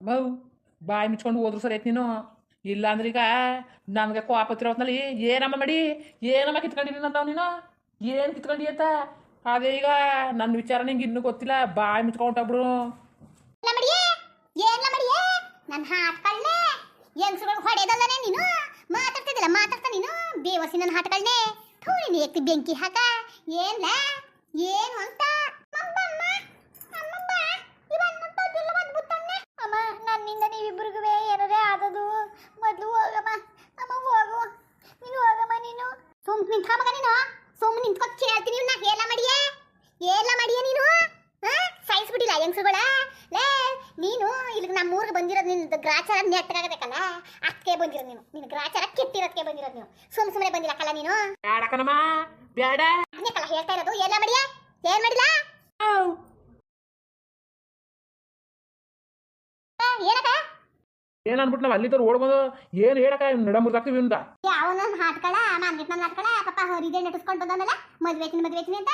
ಬೌ ಬಾಯಿ ಮುಚ್ಕೊಂಡು ಹೋದ್ರು ಸರಿ ಆಯ್ತು ನೀನು. ಇಲ್ಲ ಅಂದ್ರೆ ಈಗ ನಮಗೆ ಕೋಪತ್ತಿರ ಹೊತ್ನಲ್ಲಿ ಏನಮ್ಮ ಮಾಡಿ, ಏನಮ್ಮ ಕಿತ್ಕೊಂಡಿನಿ ಅಂತಾವ್ ನೀನು? ಏನು ಕಿತ್ಕೊಂಡಿ ಅಂತ? ಅದೇ ಈಗ ನನ್ನ ವಿಚಾರ ನಿಂಗೆ ಇನ್ನೂ ಗೊತ್ತಿಲ್ಲ, ಬಾಯಿ ಮುಚ್ಕೊಂಡೊಬ್ರು ನನ್ನ ಹಾಟ್ಕಳ್ನೆ ಹೆಂಗಸುಗಳು ಹೊಡೆದಲ್ಲನೆ ನೀನು? ಮಾತಾಡ್ತಿದ್ದಿಲ್ಲ, ಮಾತಾಡ್ತಾ ನೀನು? ಬೇವಸಿ ನನ್ನ ಹಾಟ್ಕಳ್ನೆ ಥೂ ನೀನು ಎತ್ತಿ ಬೆಂಕಿ ಹಾಕ? ಏನ್ಲ? ಏನು ಅಂತ ಅಮ್ಮಮ್ಮ, ಅಮ್ಮಮ್ಮ, ಇವನ್ನ ತೊಟ್ಟಿಲ್ಲ ಬಂದ್ಬಿಟ್ಟಣ್ಣೆ. ಅಮ್ಮ ನನ್ನಿಂದ ನೀವಿಬ್ರಿಗೂ ಏನಾರೇ ಆದದು ಮೊದಲು ಹೋಗಮ್ಮ ಅಮ್ಮ ಹೋಗು ನೀನು ಹೋಗಮ್ಮ ನೀನು ಸುಮ್ ನಿಂತ್ಕ ಮಗ ನೀನು ಸುಮ್ ನಿಂತ್ಕೊ ಕೇಳ್ತೀನಿ ನಾ ಹೇಳ ಮಡಿಯೇ ಏಲ್ಲ ಮಡಿಯೇ ನೀನು ಹಾ ಸಾಯಿಸ್ಬಿಟ್ಟಿಲ್ಲ ಹೆಂಗಸುಗಳ ಲೇ ನೀನು ಇಲ್ಲಿಗೆ ನಮ್ಮ ಊರಿಗೆ ಬಂದಿರೋದು ನಿನ್ನ ಗ್ರಾಚಾರ ನೆಟ್ಟಗಾಗಬೇಕಲ್ಲ ಅದಕ್ಕೆ ಬಂದಿರ ನೀನು. ನಿನ್ನ ಗ್ರಾಚಾರ ಕೆಟ್ಟಿರೋದಕ್ಕೆ ಬಂದಿರೋದು ನೀವು ಸುಮ್ ಸುಮ್ಮನೆ ಬಂದಿರಕ್ಕಲ್ಲ ನೀನು? ಬೇಡ ಕಣಮ್ಮ ಬೇಡ. ಅದನ್ನೇಕಲ್ಲ ಹೇಳ್ತಾ ಇರೋದು. ಎಲ್ಲ ಮಡಿಯ? ಏನ್ ಮಾಡಿಲ್ಲ? ಏನಕ್ಕ? ಏನ್ ಅನ್ಬಿಟ್ಟು ನಾವು ಅಲ್ಲಿದ್ದವ್ರು ಓಡ್ಬೋದು ಏನು ಹೇಳಕ್ಕ ನಡ ಮುರ್ದಾಕ್ತೀವಿ ಇವ್ನ್ದ? ಅವನ ಹಾಟ್ಕಳ ಮಾನ್ಗಿಟ್ ನನ್ನ ಹಾಟ್ಕಳ ಪಾಪ ಹರಿದೆ ನಟಿಸ್ಕೊಂಡು ಬಂದನಲ್ಲ ಮದ್ವೆತೀನಿ ಮದ್ವೆತೀನಿ ಅಂತ.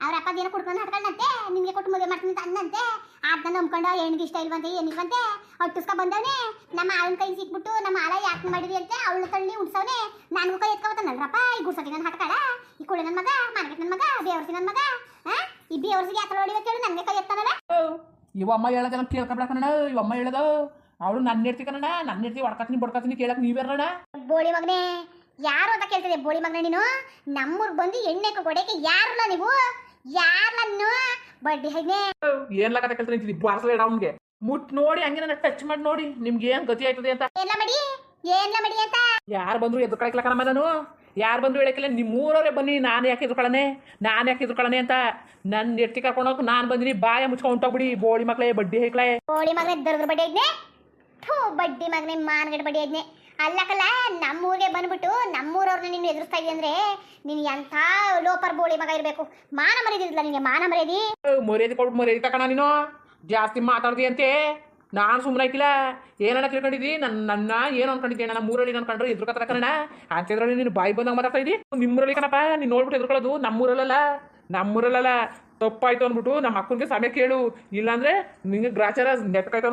ಅವ್ರ ಅಪ್ಪ ಏನೋ ಕುಡ್ಕೊಂಡು ಹಾಟ್ಕೊಂಡಂತೆ ನಿಮಗೆ ಕೊಟ್ಟು ಮದುವೆ ಮಾಡ್ತೀನಿ ಅಂತ ಅಂದಂತೆ ಅದನ್ನ ನಂಬ್ಕೊಂಡು ಹೆಣ್ಣಿಗೆ ಇಷ್ಟ ಇಲ್ವಂತೆ ಏನಿಲ್ವಂತೆ ಹೊಟ್ಟಿಸ್ಕೊ ಬಂದವನೆ. ನಮ್ಮ ಅವನ ಕೈ ಸಿಕ್ಬಿಟ್ಟು ನಮ್ಮ ಆಳ ಯಾಕೆ ಮಾಡಿದ್ರಿ ಅಂತ ಅವಳು ತಳ್ಳಿ ಉಡ್ಸವನೆ. ನನಗೂ ಕೈ ಎತ್ಕೊಬತ್ತನಲ್ರಪ್ಪ ಈ ಗುಡ್ಸತಿ ನನ್ನ ಹಾಟ್ಕಳ ಈ ಕುಳೆ ನನ್ನ ಮಗ ಮನೆಗೆ ನನ್ನ ಮಗ ಬೇವರ್ಸಿ ನನ್ನ ಮಗ ಹಾ ಈ ಬೇವರ್ಸಿಗೆ ಯಾತ್ರ ಹೊಡಿಬೇಕು ಹೇಳಿ ನನಗೆ ಕೈ ಎತ್ತಾನಲ್ಲ ಇವಮ್ಮ ಹೇಳೋದೆಲ್ಲ ಕೇಳ್ಕೊಬೇಡ ಕನ್ನಡ ಇವಮ್ಮ ಹೇಳದ. ಅವಳು ನನ್ನ ಇರ್ತಿ ಕಣ ನನ್ನ ಇರ್ತಿ ಹೊಡ್ಕತ್ತೀನಿ ಬಡ್ಕತ್ತೀನಿ ಕೇಳಕ್ ನೀವೇರಣ ಬೋಳಿ ಮಗನೇ ಯಾರು ಅಂತ ಕೇಳ್ತಿದೆ ಬೋಳಿ ಮಗನೇ ನೀನು? ನಮ್ಮೂರ್ಗೆ ಬಂದು ಎಣ್ಣೆ ಕೊಡೋಕೆ ಯಾರಲ್ಲ ನೀವು? ಯಾರನ್ನು ಬಡ್ಡಿ ಹೈನೆ? ಏನ್ ಕತೆ ಕೇಳ್ತೀನಿ ಅಂತಿದ್ದಿ ಬಾರ್ಸಲ ಅವ್ನಿಗೆ. ಮುಟ್ ನೋಡಿ ಹಂಗೆ ನನ್ನ ಟಚ್ ಮಾಡಿ ನೋಡಿ ನಿಮ್ಗೆ ಏನ್ ಗತಿ ಆಯ್ತದೆ ಅಂತ. ಎಲ್ಲ ಮಡಿ? ಏನ್ಲ ಮಡಿ ಅಂತ? ಯಾರು ಬಂದ್ರು ಎದುರು ಕಳಕ್ಲ ಕಣಮ್ಮ ನಾನು? ಯಾರು ಬಂದ್ರು ಹೇಳಕ್ಕಿಲ್ಲ ನಿಮ್ಮೂರವರೇ ಬನ್ನಿ ನಾನು ಯಾಕೆ ಎದುರ್ಕೊಳ್ಳನೆ ನಾನು ಯಾಕೆ ಎದುರ್ಕೊಳ್ಳನೆ ಅಂತ. ನನ್ನ ಎತ್ತಿ ಕರ್ಕೊಂಡೋಗಿ ನಾನು ಬಂದಿನಿ ಬಾಯ ಮುಚ್ಕೊಂಡು ಹೊಂಟೋಗ್ಬಿಡಿ ಬೋಳಿ ಮಕ್ಳೆ ಬಡ್ಡಿ ಹೇಕ್ಲೆ ಬೋಳಿ ಮಗನೇ ದರ್ದ್ರ ಬಡ್ಡಿ ಐದ್ನೆ ಥೂ ಬಡ್ಡಿ ಮಗನೇ ಮಾನಗಡ ಬಡ್ಡಿ ಐದ್ನೆ ಅಲ್ಲಕಲ್ಲ ನಮ್ಮೂರಿಗೆ ಬಂದ್ಬಿಟ್ಟು ನಮ್ಮೂರವ್ರನ್ನ ನೀನು ಎದುರಿಸ್ತಾ ಇದೀಯ ಅಂದ್ರೆ ನೀನು ಎಂತ ಲೋಪರ್ ಬೋಳಿ ಮಗ ಇರಬೇಕು. ಮಾನ ಮರ್ಯಾದಿಲ್ಲ ನಿನಗೆ, ಮಾನ ಮರ್ಯಾದಿ? ಮರ್ಯಾದೆ ಕೊಟ್ಟು ಮರ್ಯಾದೆ ತಕಣ ನೀನು? ಜಾಸ್ತಿ ಮಾತಾಡ್ದಿ ಅಂತೆ. ನಾನು ಸುಮ್ಮನೆ ಆಯ್ತಿಲ್ಲ. ಏನನ್ನ ತಿಳ್ಕೊಂಡಿದ್ದಿ? ನನ್ನ ನನ್ನ ಏನು ಅನ್ಕೊಂಡಿದ್ದೆ? ನನ್ನ ಮೂರಲ್ಲಿ ಅನ್ಕೊಂಡ್ರೆ ಕಂಡ್ರೆ ಎದುರು ಕತ್ರ ಕಣ ಅಂತಿದ್ರಲ್ಲಿ ನೀನು ಬಾಯಿ ಬಂದಾಗ ಮಾತಾಡ್ತಾ ಇದ್ದಿ ನಿಮ್ಮೂರಲ್ಲಿ ಕಣಪ್ಪ, ನೀನು ನೋಡ್ಬಿಟ್ಟು ಎದುರ್ಕೊಳ್ಳೋದು ನಮ್ಮೂರಲ್ಲ ನಮ್ಮೂರಲ್ಲ ತಪ್ಪಾಯ್ತು ಅಂದ್ಬಿಟ್ಟು ನಮ್ಮ ಅಕ್ಕನಿಗೆ ಸಮಯ ಕೇಳು. ಇಲ್ಲಾಂದ್ರೆ ನಿಂಗೆ ಗ್ರಾಚಾರ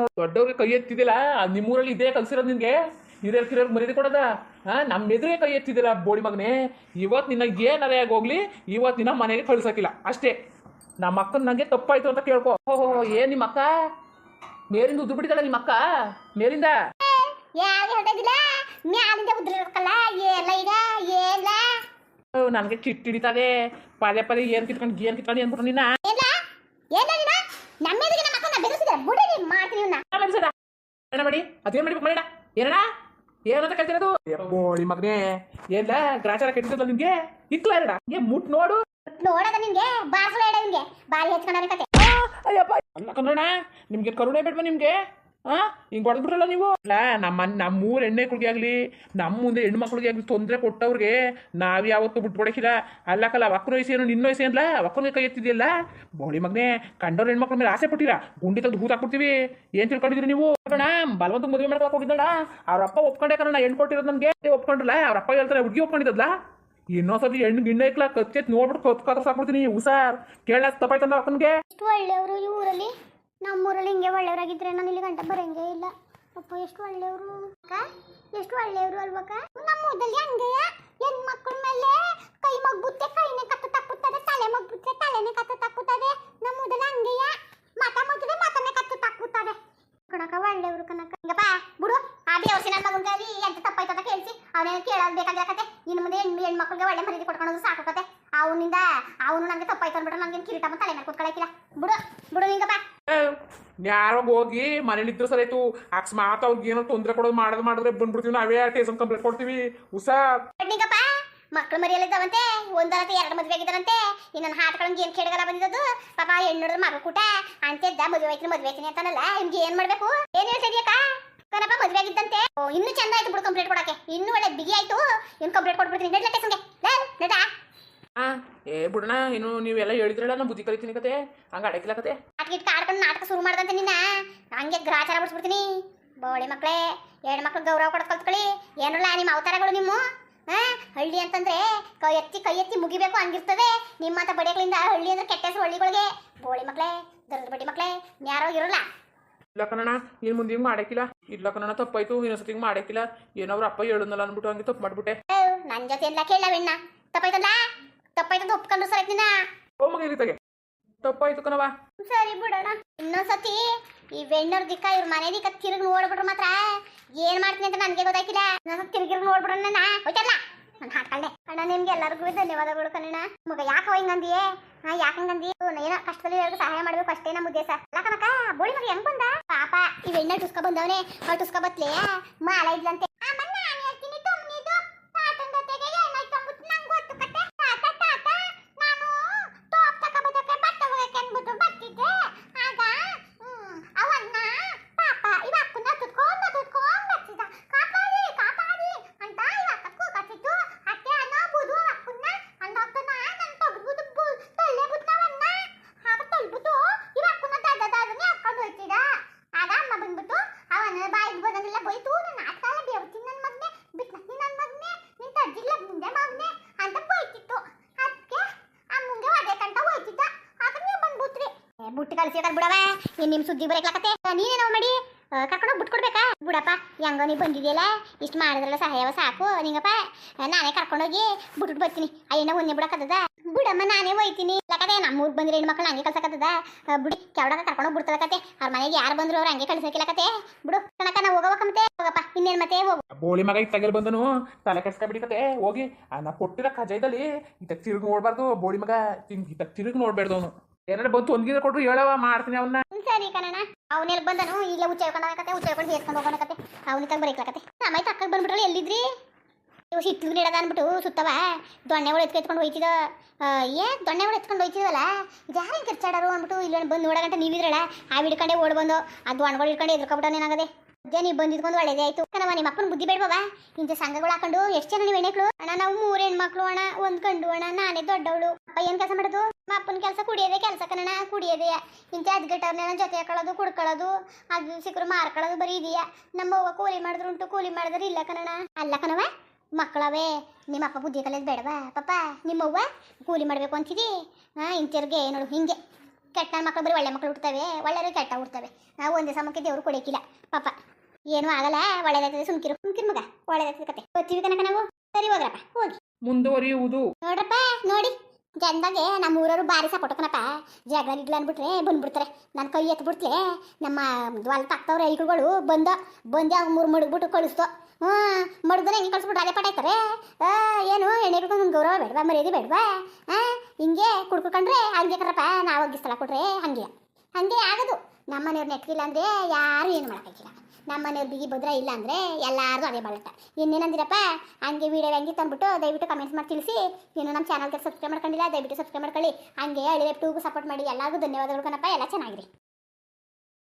ನೋಡು. ದೊಡ್ಡವ್ರಿಗೆ ಕೈ ಎತ್ತಿದ್ದಿಲ್ಲ. ನಿಮ್ಮೂರಲ್ಲಿ ಇದೇ ಕಲ್ಸಿರೋದು ನಿನ್ಗೆ. ಹಿರಿಯರ್ ಕಿರಿಯರ್ ಮರ್ಯಾದೆ ಕೊಡೋದ? ಹಾ ನಮ್ಮ ಎದುರೇ ಕೈ ಎತ್ತಿದಿಲ್ಲ ಬೋಡಿ ಮಗನೇ. ಇವತ್ತು ನಿನ್ನ ಏನು ಅರೆಯಾಗಿ ಹೋಗ್ಲಿ? ಇವತ್ತು ನಿನ್ನ ಮನೆಗೆ ಕಳ್ಸಕ್ಕಿಲ್ಲ. ಅಷ್ಟೇ. ನಮ್ಮ ಅಕ್ಕನ ನನಗೆ ತಪ್ಪಾಯ್ತು ಅಂತ ಕೇಳ್ಕೊ. ಓಹೋ ಏನ್ ನಿಮ್ಮ ಅಕ್ಕ? ಮೇಲಿಂದ ಉದ್ದು ಬಿಟ್ಟಿದ್ದಾಳೆ ನಿಮ್ಮ ಅಕ್ಕ? ಮೇಲಿಂದ? ನನಗೆ ಕಿಟ್ ಹಿಡಿತದೆ ಪದೇ ಪದೇ ಏನ್ ಕಿತ್ಕೊಂಡು ಏನ್ ಕಿತ್ಕೊಂಡು ಬುಡಿ ನೀನ್ ಮಾಡ್ತೀನಿ ಏನ ಮಾಡಿ? ಅದೇನ್ ಮಾಡಿ ಮಾಡೋಣ ಏನಣ್ಣ? ಏನಂತ ಕೇಳ್ತಿರೋದು ಬೋಳಿ ಮಗನೇ. ಏನ್ಲ ಗ್ರಾಚಾರ ಕೆಟ್ಟಿದ್ದಲ್ಲ ನಿಮ್ಗೆ ಇಕ್ಲ ಎರಡ. ಏ ಮುಟ್ ನೋಡು. ನೋಡದ ನಿಮ್ಗೆ ಬಾರ್ಸಲ ಹೇಳ ನಿಮ್ಗೆ ಬಾರಿ ಹೆಚ್ಕೊಂಡ ಕತೆ. ಅಯ್ಯಪ್ಪ. ಅಲ್ಲ ಕನ್ನಡ ನಿಮ್ಗೆ ಕರುಣೆ ಬೇಡ್ವಾ ನಿಮ್ಗೆ? ಆ? ಹಿಂಗ್ ಹೊಡೆದ್ಬಿಟ್ರಲ್ಲ ನೀವು? ನಮ್ಮ ನಮ್ಮೂರ್ ಎಣ್ಣೆ ಆಗ್ಲಿ, ನಮ್ಮ ಮುಂದೆ ಹೆಣ್ಮಕ್ಳಿಗೆ ಆಗ್ಲಿ ತೊಂದರೆ ಕೊಟ್ಟವ್ರಿಗೆ ನಾವ್ ಯಾವತ್ತೂ ಬಿಟ್ಬಿಡಕಿಲ್ಲ ಅಲ್ಲ ಕಲ್ಲ ವಕ್ರ ವಯಸ್ಸು ಏನು, ನಿನ್ನ ವಯಸ್ಸೇನಲ್ಲ ವಕ್ರಗೆ ಕೈ ಎತ್ತಿದೆಯಲ್ಲ? ಬೋಳಿ ಮಗನೇ, ಕಂಡವ್ರ ಹೆಣ್ಮಕ್ಳ ಮೇಲೆ ಆಸೆ ಪಟ್ಟಿರ? ಗುಂಡಿ ತೆಗೆದು ಹೂತ್ ಹಾಕ್ಬಿಡ್ತೀವಿ. ಏನ್ ತಿಳ್ಕೊಂಡಿದ್ರಿ ನೀವು? ಕಣ ಬಲವಂತ ಮದುವೆ ಮಾಡ್ಕೊಕ್ ಹೋಗಿದ್ದಣ ಅವ್ರ ಅಪ್ಪ ಒಪ್ಕೊಂಡೆ ಕಣ ಹೆಣ್ಣು ಕೊಟ್ಟಿರೋದು ನನ್ಗೆ ಒಪ್ಕೊಂಡ್ರಲ್ಲ? ಅವ್ರ ಅಪ್ಪ ಹೇಳ್ತಾರೆ, ಹುಡುಗಿ ಒಪ್ಕೊಂಡಿದ್ದಲ್ಲ ಇನ್ನೊಂದ್ಸತಿ ಹೆಣ್ಣು ಗಿಣ್ಣ ಇಕ್ಲ ಕಚ್ಚೆತ್ ನೋಡ್ಬಿಟ್ಟು ಕತ್ ಕತ್ರ ಸಾಕ್ಬಿಡ್ತೀನಿ ಹುಷಾರ್. ಕೇಳ ತಪ್ಪಾಯ್ತಂದ ಅಕ್ಕನ್ಗೆ. ಒಳ್ಳೆಯವರು ಈ ಊರಲ್ಲಿ? ನಮ್ಮೂರಲ್ಲಿ ಹಿಂಗೆ ಒಳ್ಳೆಯವರಾಗಿದ್ರೆ ನಾನು ಇಲ್ಲಿ ಗಂಟ ಬರಂಗೇ ಇಲ್ಲ. ಅಪ್ಪ, ಎಷ್ಟು ಒಳ್ಳೆಯವರು? ಅಕ್ಕ, ಎಷ್ಟು ಒಳ್ಳೆಯವರು ಅಲ್ವಕ್ಕ ನಮ್ಮ ಊರಲ್ಲಿ ಹಂಗೆಯ ಮಕ್ಕಳ ಮೇಲೆ ಕೈ ಮಗ್ಬುತ್ತೆ ಕೈನೇ ಕತ್ತು ತಕ್ಕುತ್ತದೆ ತಲೆ ಮಗ್ಬುತ್ತೆ ತಲೆನೇ ಕತ್ತು ತಕ್ಕುತ್ತದೆ ನಮ್ಮ ಊರಲ್ಲಿ ಹಂಗೆಯ ಮತ ಮಗ್ಗಿದೆ ಮತನೇ ಕತ್ತು ತಕ್ಕುತ್ತದೆ ಕಣಕ ಒಳ್ಳೆಯವರು ಕನಕ ಹಿಂಗಪ್ಪ ಬಿಡು. ಆ ದೇವಸಿ ನನ್ನ ಮಗನ ಕೈಲಿ ಎಂತ ತಪ್ಪೈತ ಅಂತ ಕೇಳಿಸಿ. ಅವನೇನು ಕೇಳೋದು ಬೇಕಾಗಿರಕತೆ ಇನ್ನು ಮುಂದೆ ಹೆಣ್ಣು, ಹೆಣ್ಮಕ್ಳಿಗೆ ಒಳ್ಳೆ ಮರ್ಯಾದೆ ಸಾಕು ಸಾಕತೆ ಅವನಿಂದ, ಅವನು ನನಗೆ ತಪ್ಪಾಯ್ತು ಅಂದ್ಬಿಟ್ರೆ ನನಗೆ ಕಿರೀಟ ಬಂದು ತಲೆ ಮೇಲೆ ಕೂತ್ಕೊಳ್ಳೋಕಿಲ್ಲ ಬಿಡು ಬಿಡು ಹಿಂಗಪ್ಪ ಯಾರೋ ಹೋಗಿ ಮನೇಲಿದ್ರು ಆಯ್ತು. ಅಕಸ್ಮಾತ್ ಅವ್ರಿಗೆ ಏನೋ ತೊಂದರೆ ಕೊಡೋದು ಮಾಡೋದು ಮಾಡಿದ್ರೆ ಬಂದ್ಬಿಡ್ತೀವಿ. ನಾವೇ ಟೇಸ್ ಕಂಪ್ಲೀಟ್ ಕೊಡ್ತೀವಿ. ನಿಂಗಪ್ಪ ಮಕ್ಕಳು ಮರಿಯಲ್ಲಿದ್ದಾವಂತೆ ಒಂದರಂತೆ ಎರಡು ಮದುವೆ ಆಗಿದ್ದಾರಂತೆ. ಇನ್ನೊಂದು ಹಾಟ್ಗಳಂಗೆ ಏನು ಕೇಳಗಲ್ಲ ಬಂದಿದ್ದು ಪಾಪ ಹೆಣ್ಣು ಮಗ ಕೂಟ. ಅಂತಿದ್ದ ಮದುವೆ ಆಯ್ತು ಮದುವೆ ಆಯ್ತೀನಿ ಅಂತಾನಲ್ಲ. ನಿಮ್ಗೆ ಏನ್ ಮಾಡ್ಬೇಕು? ಏನ್ ಹೇಳ್ತಾ ಕನಪ್ಪ ಮದುವೆ ಆಗಿದ್ದಂತೆ. ಇನ್ನೂ ಚಂದ ಆಯ್ತು ಬಿಡು ಕಂಪ್ಲೇಂಟ್ ಕೊಡಕ್ಕೆ. ಇನ್ನೂ ಒಳ್ಳೆ ಬಿಗಿ ಆಯ್ತು. ಇನ್ನು ಕಂಪ್ಲೇಂಟ್ ಕೊಟ್ಬಿಡ್ತೀನಿ. ನಡ್ಲ ಟೇಷನ್ಗೆ ನಡ ಹಾಂ ಏ ಬಿಡೋಣ. ಇನ್ನು ನೀವೆಲ್ಲ ಹೇಳಿದ್ರಲ್ಲ ನಾನು ಬುದ್ಧಿ ಕಲಿತೀನಿ ಕತೆ. ಹಂಗ ಅಡಕಿಲ್ಲ ಕತೆ. ಇಟ್ಟು ಆಡ್ಕೊಂಡು ನಾಟಕ ಶುರು ಮಾಡ್ದಂತೆ ನಿನ್ನ. ಹಂಗೆ ಗ್ರಾಚಾರ ಬಿಡಿಸ್ಬಿಡ್ತೀನಿ. ಬೋಳಿ ಮಕ್ಕಳೇ ಎರಡು ಮಕ್ಳು ಗೌರವ ಕೊಡೋದು ಕಲ್ತ್ಕೊಳ್ಳಿ. ಏನಲ್ಲ ನಿಮ್ಮ ಅವತಾರಗಳು ನಿಮ್ಮ? ಹಾ? ಹಳ್ಳಿ ಅಂತಂದ್ರೆ ಕೈ ಎತ್ತಿ ಕೈ ಎತ್ತಿ ಮುಗಿಬೇಕು ಹಂಗಿರ್ತದೆ. ನಿಮ್ಮಂತ ಬಡಿಗಳಿಂದ ಹಳ್ಳಿ ಅಂದ್ರೆ ಕೆಟ್ಟ ಹೆಸರು ಹಳ್ಳಿಗಳಿಗೆ. ಬೋಳಿ ಮಕ್ಕಳೇ ದರದ ಬಡಿ ಮಕ್ಕಳೇ ಯಾರೋ ಇರಲ್ಲ? ಇಲ್ಲ ಕನ್ನಣ ಇನ್ನು ಮುಂದೆ ಹಿಂಗೆ ಮಾಡಕ್ಕಿಲ್ಲ. ಇಲ್ಲ ಕನ್ನಣ ತಪ್ಪಾಯ್ತು ಇನ್ನೊಂದ್ಸತಿ ಹಿಂಗೆ ಮಾಡಕ್ಕಿಲ್ಲ. ಏನವ್ರ ಅಪ್ಪ ಹೇಳುನಲ್ಲ ಅಂದ್ಬಿಟ್ಟು ಹಂಗೆ ತಪ್ಪು ಮಾಡ್ಬಿಟ್ಟೆ. ನನ್ನ ಜೊತೆ ಎಲ್ಲ ಕೇಳವೆಣ್ಣ ತಪ್ಪಾಯ್ತಲ್ಲ ತಪ್ಪಾಯ್ತದ ಒಪ್ಕೊಂಡು ನಿನ್ನ. ಓ ಮಗ ಇರಿ ತೆಗೆ ತಪ್ಪಾಯ್ತು ಕಣವ ಸರಿ ಬಿಡೋಣ. ಇನ್ನೊಂದ್ಸತಿ ಈ ಬೆಣ್ಣವ್ರ ದಿಕ್ಕ, ಇವ್ರ ಮನೆ ದಿಕ್ಕ ತಿರುಗಿ ನೋಡ್ಬಿಟ್ರೆ ಮಾತ್ರ ಏನ್ ಮಾಡ್ತೀನಿ ಅಂತ ನನಗೆ ಗೊತ್ತಾಗಿಲ್ಲ ಇನ್ನೊಂದ್ಸತಿ ತಿರುಗಿ ನೋಡ್ಬಿಡೋಣ ನನ್ನ ಹೋಯ್ತಲ್ಲ? ನಾನು ಹಾಕಲ್ಲೆ. ಅಣ್ಣ, ನಿಮ್ಗೆ ಎಲ್ಲರಿಗೂ ಧನ್ಯವಾದಗಳು ಕಣ್ಣ. ಮಗ ಯಾಕವ ಹಿಂಗಂದಿಯೇ? ಹಾ ಯಾಕಂಗಂದಿ ಏನೋ ಕಷ್ಟದಲ್ಲಿ ಇರೋರ್ಗೆ ಸಹಾಯ ಮಾಡ್ಬೇಕು ಅಷ್ಟೇ ನಮ್ಮ ಉದ್ದೇಶ. ಅಲ್ಲ ಕನಕ ಬೋಳಿ ಮಗ ಹೆಂಗ್ ಬಂದ? ಪಾಪ, ಈ ಬೆಣ್ಣ ತುಸ್ಕ ಬಂದವನೇ. ಅವ್ರು ಟುಸ್ಕೊ ಬತ್ಲೇ? ಮಾಲ ಇದ್ಲಂತೆ. ಬುಟ್ಟಿ ಕಳ್ಸಿಕಲ್ ಬಿಡವ? ಇನ್ ನಿಮ್ ಸುದ್ದಿ ಬರಕ್ಲಾಕತ್ತೆ ನೀನೇನೋ ಮಾಡಿ? ಕರ್ಕೊಂಡೋಗಿ ಬಿಟ್ಟು ಕೊಡ್ಬೇಕಾ? ಬಿಡಪ್ಪ, ಹೆಂಗೋ ನೀ ಬಂದಿದೆಯಲ್ಲ? ಇಷ್ಟು ಮಾಡಿದ್ರಲ್ಲ ಸಹಾಯವ, ಸಾಕು, ನಿಂಗಪ್ಪ. ನಾನೇ ಕರ್ಕೊಂಡೋಗಿ ಬಿಟ್ಬಿಟ್ಟು ಬರ್ತೀನಿ ಅಯ್ಯಣ್ಣ ಒಂದೇ ಬಿಡಕ್ಕದ ಬಿಡಮ್ಮ, ನಾನೇ ಹೋಯ್ತೀನಿ ಕತೆ ಬಂದ್ರೆ ಹೆಣ್ಣು ಹೆಣ್ಮಕ್ಳು ಹಂಗೆ ಕಳ್ಸಕತ್ತದ ಬಿಡಿ ಕೆವಡಕ ಕರ್ಕೊಂಡೋಗಿ ಬಿಡ್ತದ ಕತೆ ಅವ್ರ ಮನೆಗೆ ಯಾರು ಬಂದ್ರು ಅವ್ರು ಹಂಗೆ ಕಳ್ಸಕ್ಕಿಲ್ಲ ಕತೆ ಬಿಡು ಕಣಕ ನಾವು ಹೋಗವ ಮತ್ತೆ ಹೋಗಪ್ಪ, ಇನ್ನೇನ್ ಮತ್ತೆ? ಹೋಗು. ಬೋಳಿ ಮಗ ಈಗ ತೆಗೆಲ್ ಬಂದನು. ತಲೆ ಕೆಡ್ಸ್ಕೊಬಿಡಿಕತೆ ಹೋಗಿ. ಆ, ನಾ ಕೊಟ್ಟಿರೋ ಕಜಾಯ್ದಲ್ಲಿ ಇತ್ತ ತಿರುಗಿ ನೋಡ್ಬಾರ್ದು, ಬೋಳಿ ಮಗ ಇತ್ತ ತಿರುಗಿ ನೋಡ್ಬೇಡ್ದು ಏನಾರ ಬಂತು ಒಂದ್ಗಿನ ಕೊಟ್ರು ಹೇಳವ ಮಾಡ್ತೀನಿ ಅವನ್ನ ಸರಿ ಕಣಣ್ಣ. ಅವನೆಲ್ಲಿ ಬಂದನು? ಈಗಲೇ ಉಚ್ಚ ಹೇಳ್ಕೊಂಡು ಏರ್ಕೊಂಡು ಹೋಗೋಣ ಅವನ ತಗ ಬರೀಕ್ಲಕತ್ತೆ ಸಮಯ ತಕ್ಕ ಬಂದ್ಬಿಟ್ರಲ್ಲ, ಎಲ್ಲಿದ್ರಿ? ಇವು ಹಿತ್ಲು ನೆಡದ ಅನ್ಬಿಟ್ಟು ಸುತ್ತವ. ದೊಣ್ಣೆಗಳು ಎತ್ಕೊಂಡು ಎತ್ಕೊಂಡು ಹೋಯ್ತಿದ. ದೊಣ್ಣೆ ದೊಣ್ಣೆಗಳು ಎತ್ಕೊಂಡು ಹೋಯ್ತಿದಲ್ಲ ಜಾರಿ ಕಿರ್ಚಾಡರು ಅಂದ್ಬಿಟ್ಟು ಇಲ್ಲಿ ಬಂದು ನೋಡಗಂಟ ನೀವಿದ್ರಲ್ಲ, ಆ ಹಿಡ್ಕೊಂಡೆ ಓಡ್ ಬಂದು, ಆ ದೊಣ್ಣಗಳು ಹಿಡ್ಕೊಂಡು ಎದ್ರಕೊಬಿಟ್ಟು ಏನಾಗದೆ? ಅದೇ ನೀವು ಬಂದಿದ್ಕೊಂಡು ಒಳ್ಳೇದೇ ಆಯ್ತು. ಕಣವ ನಿಮ್ಮ ಅಪ್ಪನ ಬುದ್ಧಿ ಬೇಡವಾ ಇಂಥ ಸಂಘಗಳು ಹಾಕೊಂಡು ಎಷ್ಟು ಜನ ನೀವು ಹೆಣ್ಮಕ್ಳು? ಅಣ್ಣ, ನಾವು ಮೂರು ಹೆಣ್ಮಕ್ಳು, ಅಣ್ಣ, ಒಂದ್ ಕಂಡು ಅಣ್ಣ, ನಾನೇ ದೊಡ್ಡವಳು. ಅಪ್ಪ, ಏನ್ ಕೆಲಸ ಮಾಡೋದು? ನಮ್ಮ ಅಪ್ಪನ ಕೆಲಸ ಕುಡಿಯೋದೇ ಕೆಲಸ ಕಣ ಕುಡಿಯೋದೇ. ಇಂಥ ಅದ್ಗಟ್ಟವ್ರನ್ನೆಲ್ಲ ಜೊತೆ ಹಾಕೊಳ್ಳೋದು, ಕುಡ್ಕೊಳ್ಳೋದು, ಅದು ಸಿಕ್ಕರು ಮಾರ್ಕೊಳ್ಳೋದು ಬರೀ ಇದೆಯಾ. ನಮ್ಮ ಅವ್ವ ಕೂಲಿ ಮಾಡಿದ್ರು ಉಂಟು, ಕೂಲಿ ಮಾಡಿದ್ರೆ ಇಲ್ಲ ಕಣಣ ಅಲ್ಲ ಕಣವ ಮಕ್ಕಳವೇ. ನಿಮ್ಮ ಅಪ್ಪ ಬುದ್ಧಿ ಕಲಿಯೋದು ಬೇಡವಾ? ಪಾಪ ನಿಮ್ಮವ್ವ ಕೂಲಿ ಮಾಡಬೇಕು ಅಂತಿದಿ? ಹಾಂ ಇಂಚರ್ಗೆ ನೋಡು, ಹಿಂಗೆ. ಕೆಟ್ಟ ಮಕ್ಕಳು ಬರೀ ಒಳ್ಳೆ ಮಕ್ಕಳು ಹುಡ್ತವೆ ಒಳ್ಳೆಯವರು ಕೆಟ್ಟ ಹುಡ್ತವೆ. ನಾವು ಒಂದೇ ಸಮಕ್ಕೆ ದೇವರು ಕೊಡೋಕಿಲ್ಲ, ಪಾಪ. ಏನೂ ಆಗಲ್ಲ ಒಳ್ಳೇದಾಗ್ತದೆ ಸುಮ್ಕಿರು ಸುಮ್ಕಿರು ಮಗ ಒಳ್ಳೇದಾಗ್ತದೆ ಕತೆ. ಗೊತ್ತೀವಿ ಕನಕ ನಾವು? ಸರಿ ಹೋಗ್ರಪ್ಪ ಹೋಗಿ. ಮುಂದುವರಿಯುವುದು. ನೋಡ್ರಪ್ಪ ನೋಡಿ ಜನದಾಗೆ ನಮ್ಮ ಊರವರು ಬಾರಿ ಸಪೋರ್ಟ್ ಕಣಪ್ಪ. ಜಗಳ ಇಡ್ಲ ಅಂದ್ಬಿಟ್ರೆ ಬಂದ್ಬಿಡ್ತಾರೆ. ನನ್ನ ಕೈ ಎತ್ಬಿಡ್ತಲೆ ನಮ್ಮ ಹೊಲ ತಾಕ್ತವ್ರ ಐಗಳು ಬಂದ ಬಂದೆ ಅವ್ರು ಮೂರು ಮಡಗ್ಬಿಟ್ಟು ಕಳಿಸ್ತು ಹ್ಞೂ ಮಡಗ್ದ್ರೆ ಹೆಂಗೆ ಕಳಿಸ್ಬಿಟ್ಟು ಅದೇ ಪಟಾಯ್ತಾರೆ ಆ, ಏನು ಎಣ್ಣೆಗಳು ಒಂದು ಗೌರವ ಬೇಡವಾ ಮರ್ಯಾದೆ ಬೇಡವಾ? ಹಾಂ ಹಿಂಗೆ ಕುಡ್ಕೊಂಡ್ರೆ ಹಂಗೆ ಕರಪ್ಪ ನಾವು ಹೋಗಿ ಸ್ಥಳ ಕೊಟ್ರೆ ಹಂಗೆ. ಹಂಗೆ ಆಗೋದು. ನಮ್ಮ ಮನೆಯವ್ರು ಅಂದರೆ ಯಾರು ಏನು ಮಾಡೋಕ್ಕಾಗಿಲ್ಲ ನಮ್ಮ ಮನೆಯವ್ರು ಬಿಗಿ ಭದ್ರ ಇಲ್ಲ ಅಂದರೆ ಎಲ್ಲಾರ್ದು ಅದೇ ಬಳಟ ಇನ್ನೇನಂದಿರಪ್ಪ ಹಂಗೆ ವಿಡಿಯೋ ಹೆಂಗೆ ತಂದ್ಬಿಟ್ಟು ದಯವಿಟ್ಟು ಕಮೆಂಟ್ಸ್ ಮಾಡಿ ತಿಳಿಸಿ. ಇನ್ನು ನಮ್ಮ ಚಾನಲ್ಗೆ ಸಬ್ಸ್ಕ್ರೈಬ್ ಮಾಡ್ಕೊಂಡಿಲ್ಲ, ದಯವಿಟ್ಟು ಸಬ್ಸ್ಕ್ರೈಬ್ ಮಾಡ್ಕೊಳ್ಳಿ. ಹಂಗೆ ಹಳ್ಳಿ ಟೂಗೂ ಸಪೋರ್ಟ್ ಮಾಡಿ. ಎಲ್ಲರಿಗೂ ಧನ್ಯವಾದಗಳು ಕಣಪ್ಪ. ಎಲ್ಲ ಚೆನ್ನಾಗಿರಿ.